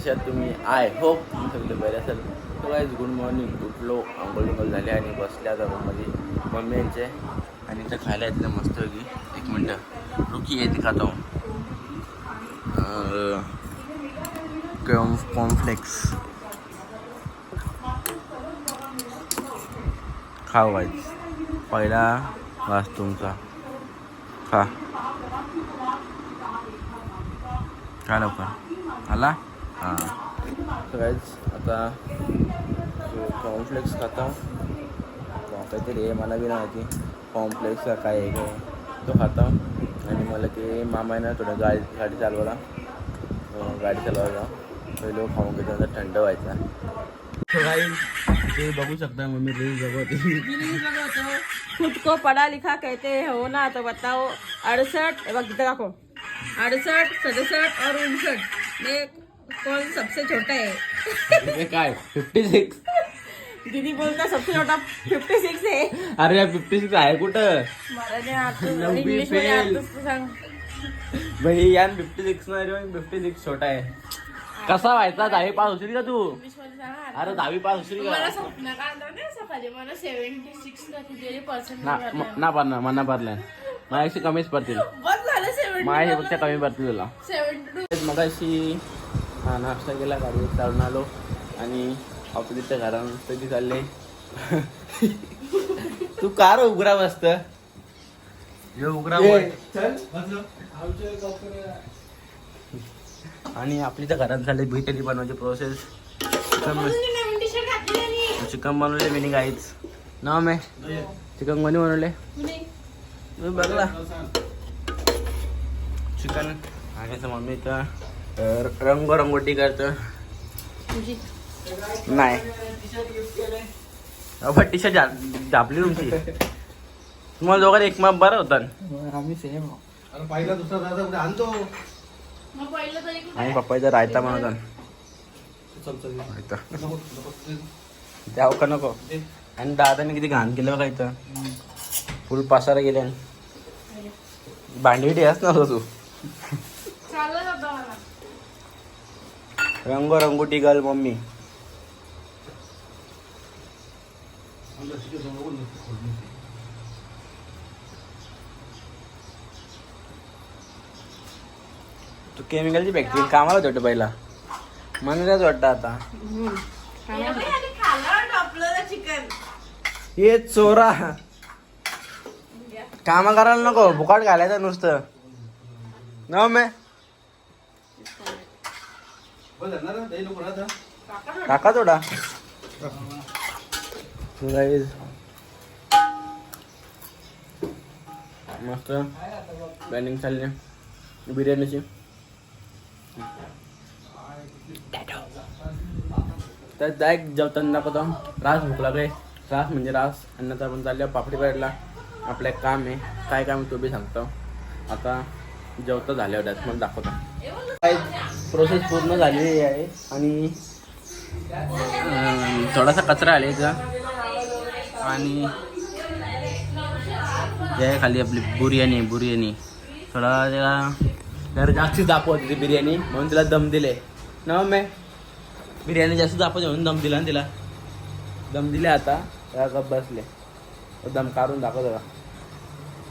कशात तुम्ही? I hope सगळे बरे असेल तो गाईज गुड मॉर्निंग उठलो आंघोळ बिंघोळ झाले आणि बसले आता रूममध्ये मम्मी यांचे आणि इथं खायला येतलं मस्त की एक मिनटं. रुकी येते खातो. खातो कॉम्प्लेक्स खाऊ गाईज पहिला वास तुमचा. खा. काय लवकर. आला? हां. गाईज आता कॉर्नफ्लेक्स खाता काहीतरी आहे मला बी नाही माहिती. कॉम्प्लेक्स का काय आहे काय तो खाता. आणि मला ते मामा आहे ना थोडं गाडी गाडी चालवायला. अं, गाडी चालवायला. पहिले खाऊन घेतो थंड व्हायचा. ते बघू शकता मम्मी रील बघत खुद को पढ़ा लिखा कहते हो ना तो बताओ. अड़सठ बघ इधर देखो अड़सठ सड़सठ और उनसठ. में कौन सबसे छोटा है काय फिफ्टी सिक्स दीदी बोलता सबसे छोटा फिफ्टी सिक्स है अरे फिफ्टी सिक्स आहे कुठं? नववी इंग्लिशमध्ये fail. आताच तू सांग. भाई यान फिफ्टी सिक्स नाही फिफ्टी सिक्स छोटा आहे. कसा व्हायचा? दहावी पास होशील का तू? इंग्लिशमध्ये सांग अरे दहावी पास होशील का? नाही मला सेव्हन्टी सिक्स किती पर्सेंट ना म- ना मना पडल्या माझ्याशी कमीच पडतील. बस झालं सेव्हन्टी माझ्यापेक्षा कमी पडतील तुला. सेव्हन्टी टू मगाशी हा नाश्ता केला गाडी चालून आलो आणि ऑपोजिटच्या घरा नुसतं की चालले. तू कार उघरा मस्त. हे आणि आपली त्या घरात झाली बिटेली बनवायची प्रोसेस चिकन चिकन बनवले मी गाईच ना मे? चिकन कोणी बनवले? मी बघला. चिकन. आणि मम्मी तर रंगरंगोटी करतं. नाही. अबा टी शर्ट दाबली तुमची. तुम्हाला दोघांना एक माप बरं होता. आम्ही सेम अरे पहिला दुसरा आणतो. मग पहिलं तरी कुठे? आणि पप्पाचा रायता बनवता चल चल रायता नको नको ते- द्याव का नको? आणि दादाने किती घाण केलं बघा इथं. फुल पासारा गेले भांडी बिटी आहेस ना तू चाललं होतं मला रंगोरंगुटी रंगोटी गर्ल मम्मी. तू केमिकलची फॅक्टरी कामाला होतो पहिला? मला त्याच वाटतं आता. हे चोरा. काम करायला नको फुकाट घालायचं नुसतं. न मे बस झालं ना? दही नको ना आता? टाका थोडा. मस्त. बॅटिंग चालली. बिर्याणीची तर डायरेक्ट जेवताना दाखवतो. रास भूक लागले. रास म्हणजे रास. अन्नाचा आपण चालल्या पापडी पाडला. आपलं एक काम आहे. काय काम तो बी सांगतो. आता जेवता झाल्यावर त्यात मग दाखवतो. काय प्रोसेस पूर्ण झालेली आहे आणि थोडासा कचरा आला इथं आणि हे खाली आपली बिर्याणी बिर्याणी. थोडा त्याला जरा जास्तीच दाखवत होती बिर्याणी म्हणून तिला दम दिले. ना मे बिर्याणी जास्त दाखवते म्हणून दम दिला ना तिला. दम दिले आता त्या गप बसले. दम काढून दाखवत का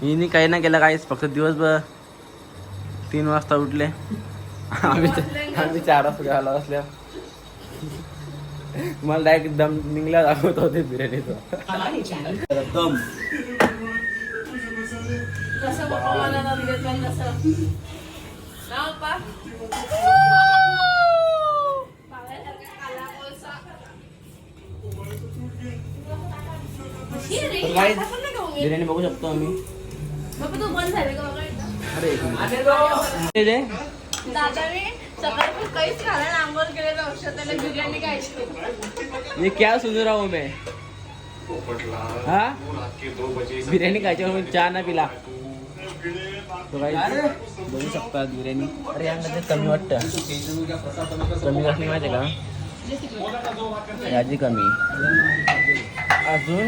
हिने काही नाही केलं काहीच. फक्त दिवसभर तीन वाजता उठले. आम्ही आम्ही चार वाजता जेवायला बसल्या मला डायरेक्ट दम निघल्या दाखवत होते बिर्याणीचं दम. मी. बिर्याणी बघू शकतो आम्ही. ये क्या सुन रहा हूँ? मैं हाँ बिर्याणी खायची म्हणून चहा ना पिला. बघू शकता बिर्याणी. अरे यांना कमी वाटतं. कमी कसली माहिती आहे का? याची कमी. अजून?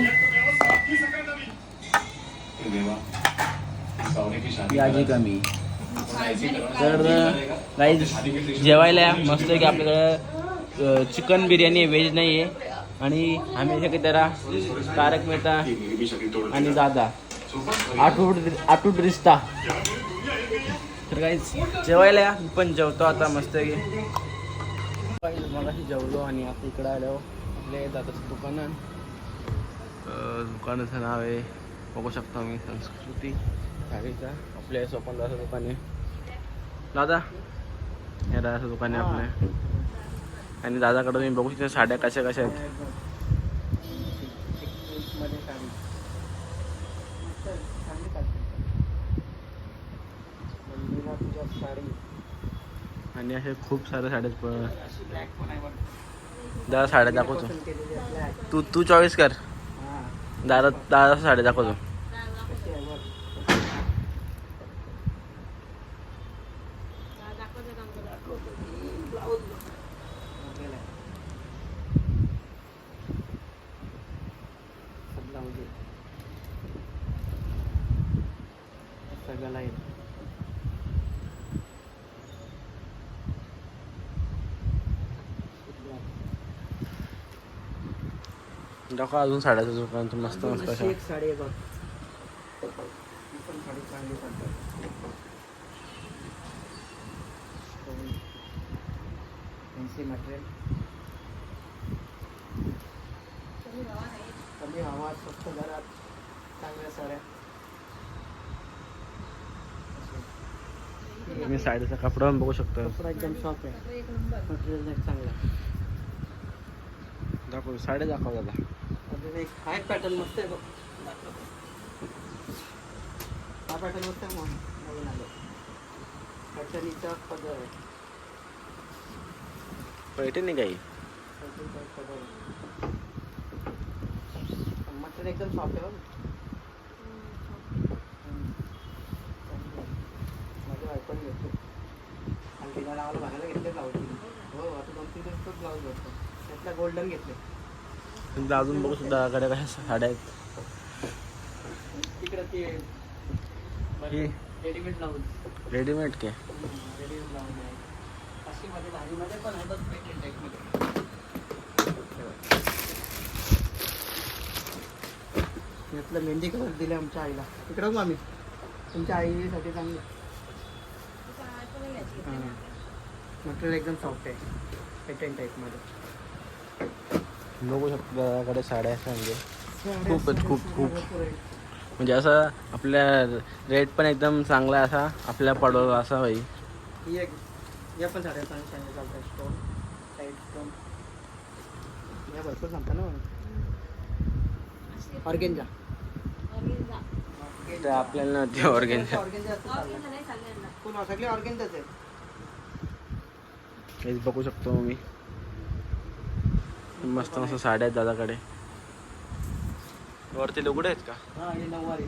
याची कमी. तर काही जेवायला मस्त की आपल्याकडं चिकन बिर्याणी व्हेज नाही आहे आणि आम्ही सगळे त्याला तारक मेहता आणि दादा. आठवड आठवड रिश्ता. तर काहीच जेवायला या. पण जेवतो आता मस्त की मगाशी जेवलो आणि आता इकडं आलो. आपल्या दादाचं दुकान आहे. दुकानाचं नाव आहे बघू शकता मी संस्कृती. साडीचा आपल्या स्वपनदाचं दुकान आहे. दादा हे दादाचं दुकान आहे आपल्या आणि दादाकडे तुम्ही बघू शकता साड्या कशा कशा आहेत. आणि असे खूप साऱ्या साड्या दादा साड्या दाखवतो. तू तू चॉईस कर. दादा दादा साड्या दाखवतो. दाखव अजून साड्याचं दुकान तू मस्त मस्त एक साडी आहे बघ. पण साडी चांगली पडतात फॅन्सी मटेरियल कमी हवा स्वस्त घरात चांगल्या साड्या. तुम्ही साडीचा कपडा पण बघू शकता. कपडा एकदम सॉफ्ट आहे. मटेरियल चांगला आहे. दाखव साड्या दाखव दादा एक हा एक पॅटर्न मस्त आहे बघ. हा पॅटर्न मस्त आहे म्हणून आलो. अडचणीचा पदर आहे. पैठणी काही? मटेरियल एकदम सॉफ्ट आहे बघ. घेतले आणि तिला नावाला बघायला घेतले ब्लाऊज हो आता दोन तीन दिवस ब्लाऊज भेटतो त्यातला गोल्डन घेतले तुमचं अजून बघू सुद्धा कडे कशा साड्या आहेत. तिकडं ते रेडीमेड ब्लाऊज रेडीमेड के रेडीमेड ब्लाऊज आहे. काशीमध्ये भारीमध्ये पण आहे बस पेटेंट टाईपमध्ये यातलं मेहंदी कलर दिले आमच्या आईला. इकडं आम्ही. तुमच्या आईसाठी चांगलं. मटेरियल एकदम सॉफ्ट आहे. पेटेंट टाईपमध्ये बघू शकतो दादाकडे साड्या अशा म्हणजे. खूप आहेत, खूप, खूप. म्हणजे असं आपल्या रेट पण एकदम चांगला आहे असा आपल्या पडवला असा भाई ही एक या पण साड्या चांगल्या चांगल्या चालतात स्टोन साईड स्टोन या भरपूर सांगता ना ऑर्गेंजा. आपल्याला ते ऑर्गेन ऑर्गेंजा असं चाललं पुन्हा सगळे ऑर्गेंजाच आहेत. हेच बघू शकतो मी मस्त मस्त साड्या आहेत दादाकडे. वरती लुगडे आहेत का? हां हे नऊवारी.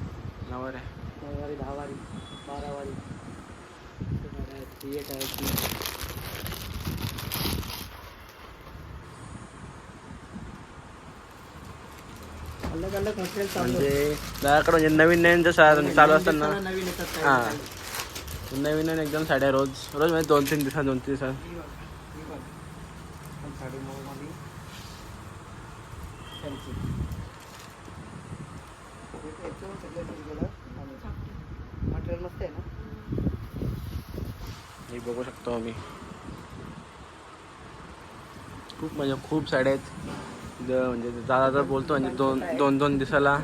दहावारी बारावारी. एक आहे. म्हणजे दादाकडे म्हणजे नवीन नवीन जसं चालू असतात ना दिवसाला नवीन येतात काही हां. नवीन नवीन एकदम साड्या रोज रोज म्हणजे दोन तीन दिवसात दोन तीन दिवसात. साडी मोडमध्ये फॅन्सी. हे याच्यावर सगळं वेगवेगळं आणि मटेरियल मस्त आहे ना? हे बघू शकतो आम्ही. खूप म्हणजे खूप साड्या आहेत. म्हणजे दादा तर बोलतो म्हणजे दोन दोन दोन दिवसाला.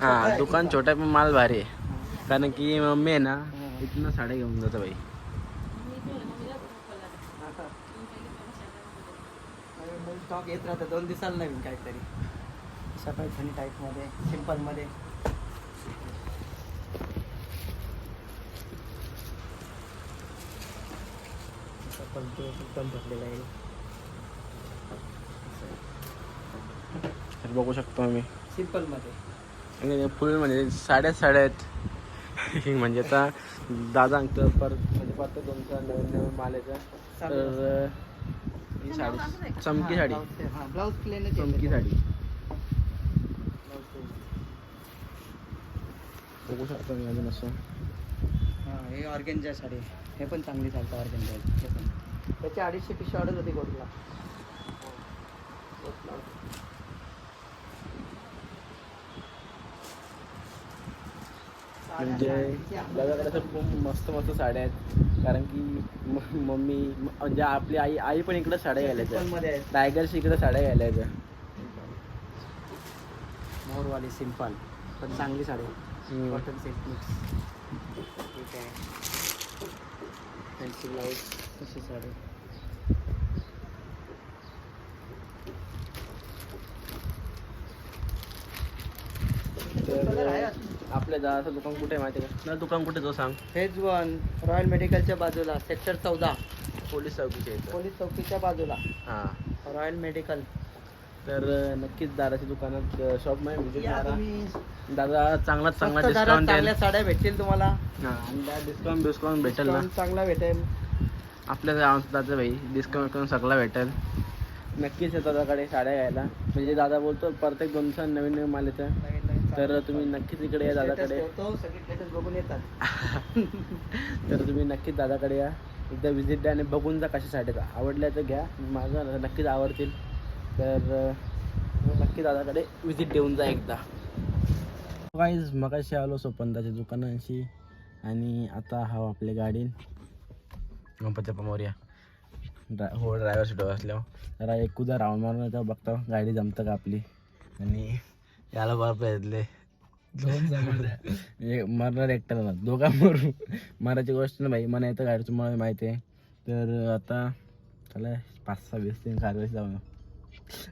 हां दुकान छोटं पण माल भारी आहे. कारण की मम्मी आहे ना इथनं साड्या घेऊन जातं बाई. स्टॉक येत राहतं. दोन दिवसाला नवीन काहीतरी. सफाई थंडी टाईपमध्ये सिम्पलमध्ये एकदम भरलेला आहे. बघू शकतो आम्ही. सिम्पलमध्ये फुल म्हणजे साड्याच साड्या आहेत म्हणजे आता दादा अंगतं परत म्हणजे परत दोनचा नवीन नवीन माल याचा तर ही साडी चमकी साडी. हां ब्लाऊज प्लेन चमकी साडी. बघू शकतो मी अजून असं. हां ऑर्गेनच्या साडी. हे पण चांगली चालतं ऑर्गेनच्या हे पण. त्याची अडीचशे पिशवी ऑर्डर होती गोटला म्हणजे दादाकडे तर खूप मस्त मस्त साड्या आहेत. कारण की मम्मी म्हणजे आपली आई आई पण इकडे साड्या घालायच्या टायगर्स इकडे साड्या घालायच्या मोरवाली सिंपल पण चांगली साडी. कॉटन सिल्क मिक्स ठीक आहे. फॅन्सी ब्लाऊज तशी साडी. तर आपल्या दादाचं दुकान कुठे आहे माहिती आहे का? ना दुकान कुठे तो सांग. फेज वन रॉयल मेडिकलच्या बाजूला सेक्टर चौदा. पोलीस चौकीच्या इथं. पोलीस चौकीच्या बाजूला. हां. रॉयल मेडिकल तर अं, नक्कीच दादाच्या दुकानात शॉपमध्ये या तुम्ही. दादा चांगला चांगला स्वस्त दरात डिस्काउंट चांगल्या साड्या भेटतील तुम्हाला. हां डिस्काउंट डिस्काउंट भेटेल ना. Discount चांगला भेटेल. आपल्या दादा भाई डिस्काउंट करून सगळा भेटेल. नक्कीच आहे दादाकडे साड्या घ्यायला. म्हणजे दादा बोलतो प्रत्येक दोन दिवसांनी नवीन नवीन माल येतं नवीन तर तुम्ही नक्कीच इकडे या दादाकडे. बघून येतात. तर तुम्ही नक्कीच दादाकडे या. एकदा विजिट द्या आणि बघून जा कशा साड्या आवडल्या तर घ्या. माझं नक्कीच आवडतील. तर नक्की दादाकडे विजिट देऊन जा एकदा. काहीच मगाशी आलो सोपंदाच्या दुकानाशी आणि आता हा आपल्या गाडीन गणपती मोर्या ड्राय हो ड्रायव्हर सीटवर असल्यावर. जरा एक उदा राऊंड मारून येतो बघतो. गाडी जमतं का आपली? आणि याला बरं येतले म्हणजे मरणार एकट्याला दोघा मरू. मारायची गोष्ट ना भाई मला येतं गाडीचं मला माहिती आहे. तर आता चला पाच सहा वीस तीन कार जाऊन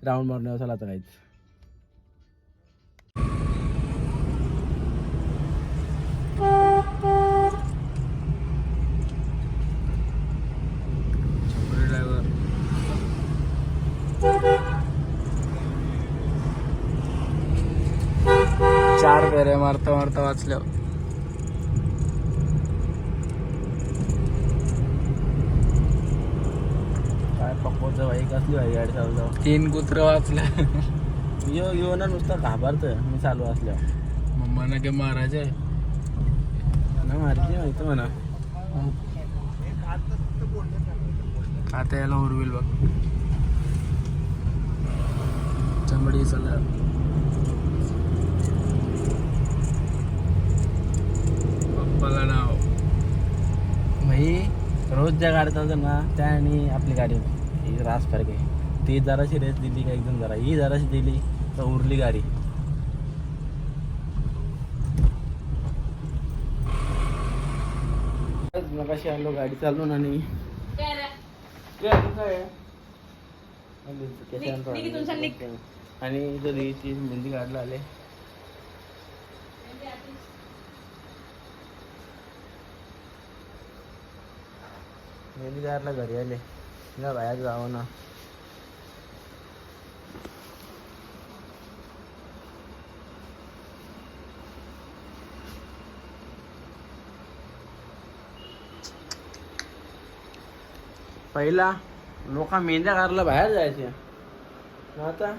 राऊंड मारून चला आता काहीच चार फेरे मारता मारता वाचल्या काय पकवायचं भाई कसली भाई गाडी चालू जाऊ तीन कुत्र वाचल्या. यो यो ना नुसतं घाबरतं मी चालू असल्यावर. मम्माना के मारायचे ना मारते माहिती म्हणा. आता याला उरविल बघ. चमडी चला पप्पाला नाव भाई रोज ज्या गाड्या चालतात ना त्या आणि आपली गाडी ही रास फरक आहे ती जराशी रेस दिली का एकदम जरा. ही जराशी दिली तर उरली गाडी. मगाशी आलो गाडी चालवून आणि. आणि जरी ती मेहंदी काढला आले मेहंदी जायला घरी आले? तिला बाहेर जावं ना. पहिला लोक मेंद्या कारला बाहेर जायचे. आता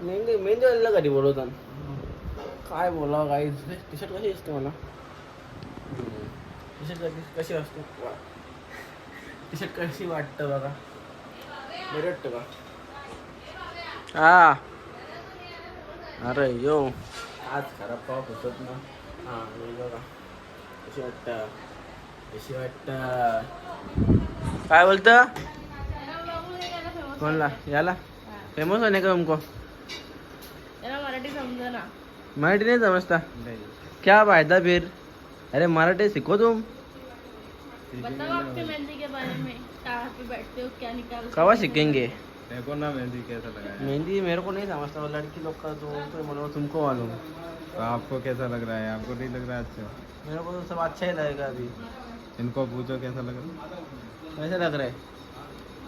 मेहंदी मेहंदीवाल्याला घरी बोलवतात. काय बोलावं काही टी शर्ट कशी असते मला? टी शर्ट कशी असते? शर्ट कशी वाटतं बघा. बरं वाटतं का? हा. अरे यो. आज खराब पाव होतात ना. हां हे बघा. कशी वाटतं? कशी वाटतं? काय बोलतं? कोणला? याला? फेमस होने का तुमको? मराठी समजा ना. मराठी नहीं समझता क्या फायदा फिर? अरे मराठी सीखो तुम. बताओ आपके मेहंदी के बारे में कहाँ पे बैठते हो क्या निकाल कवा सीखेंगे? देखो ना मेहंदी कैसा लगा है? मेहंदी मेरे को नहीं समझता वो लड़की लोग का तो तो बोलो तुमको मालूम। तो आपको कैसा लग रहा है? आपको नहीं लग रहा है अच्छा? मेरे को तो सब अच्छा ही लगेगा अभी। इनको पूछो कैसा लग रहा है? कैसा लग रहा है?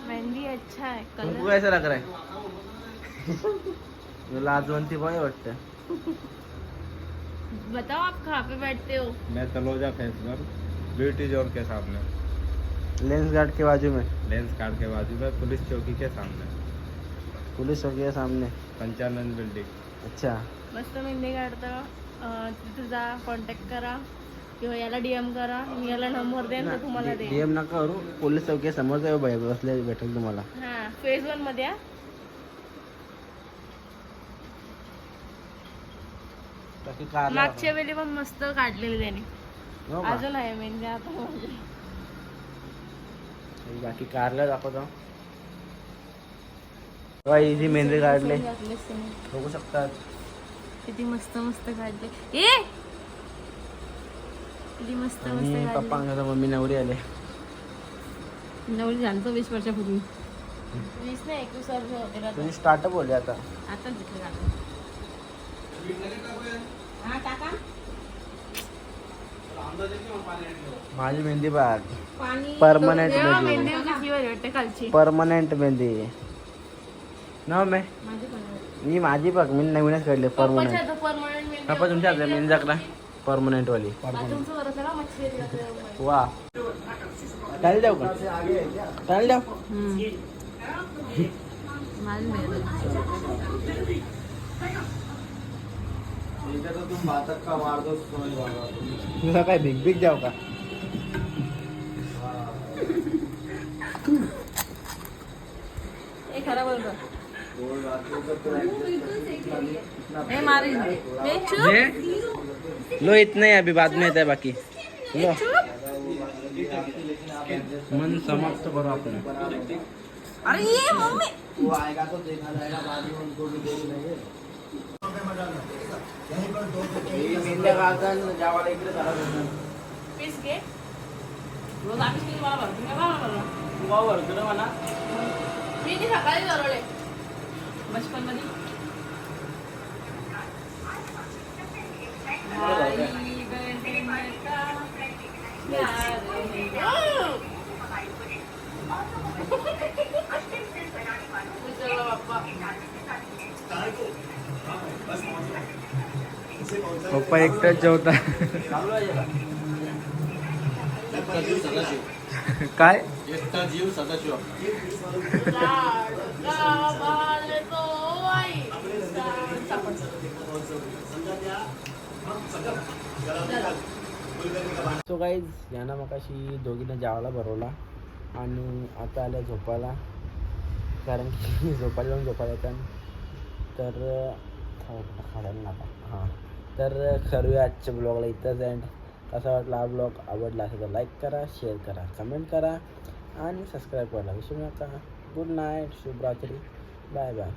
मेहंदी अच्छा है तुमको कैसा लग रहा है? जो लाजवंती बॉय वाटतं बताओ आप कहाँ पे बैठते हो? मैं तलोजा फेंस पर। ब्यूटी जोन के सामने। लेंस गार्ड के बाजू में। लेंस कार्ड के बाजू में पुलिस चौकी के सामने। पुलिस चौकी है सामने। पंचानंद बिल्डिंग। अच्छा। मस्त मेहंदी काढतो. तिथे जा कॉन्टॅक्ट करा. किंवा याला डीएम करा. मी याला नंबर देईन तर तुम्हाला देईन. डीएम नका करू. पोलीस चौकी समोर बसले भेटेल तुम्हाला. हा फेज वनमध्ये. बाकी कार मागच्या वेळी पण मस्त काढलेली त्याने. हो का? अजून आहे म्हणजे. आता बाकी कारला दाखवतो. इझी मेहंदी काढले. घातलेस. बघू शकतात. किती मस्त मस्त काढले. ए! किती मस्त आणि मस्त पप्पा काढले मम्मी नवरी आले. नवरी जाणतो वीस वर्षापूर्वी. वीस नाही एकवीस वर्ष होते स्टार्टअप बोलले आता. आता जिथे काढलं हा टाका माझी मेहंदी बाग तेव्हा मेहंदी. वाटते कालची. परमनंट मेहंदी. ना मे मी माझी बघ मी नवीनच काढले परमनंट परमनंट पप्पा तुमच्या हातल्या मेहंदी दाखला परमनंट वाली. तुमचं बरं ना मच्छी येते का ते? वा चालेल जाऊ का चालेल जाऊ माझी मेहंदी तुला काय बिग बिग जाऊ का ए खरा बोल रहा ए मारी ए चुप। ये? लो इतना ही अभी बाद में येत आहे बाकी लो। मन समाप्त करू आपण अरे ये मम्मी। पीस घे रोज आम्ही किती मला भरतो का मला मी ती सकाळी भरवले बचपन पप्पा एकटाच जेवता काय तो सो काहीच यांना मकाशी दोघींना जेवायला भरवला आणि आता आल्या झोपायला कारण की झोपायला जाऊन झोपायला येतात तर खायला नका हां तर करूया आजच्या ब्लॉगला इथंच अँड कसा वाटला हा ब्लॉग आवडला असेल तर लाईक करा शेअर करा कमेंट करा. आणि सबस्क्राईब करायला विसरू नका. गुड नाईट शुभरात्री. Bye bye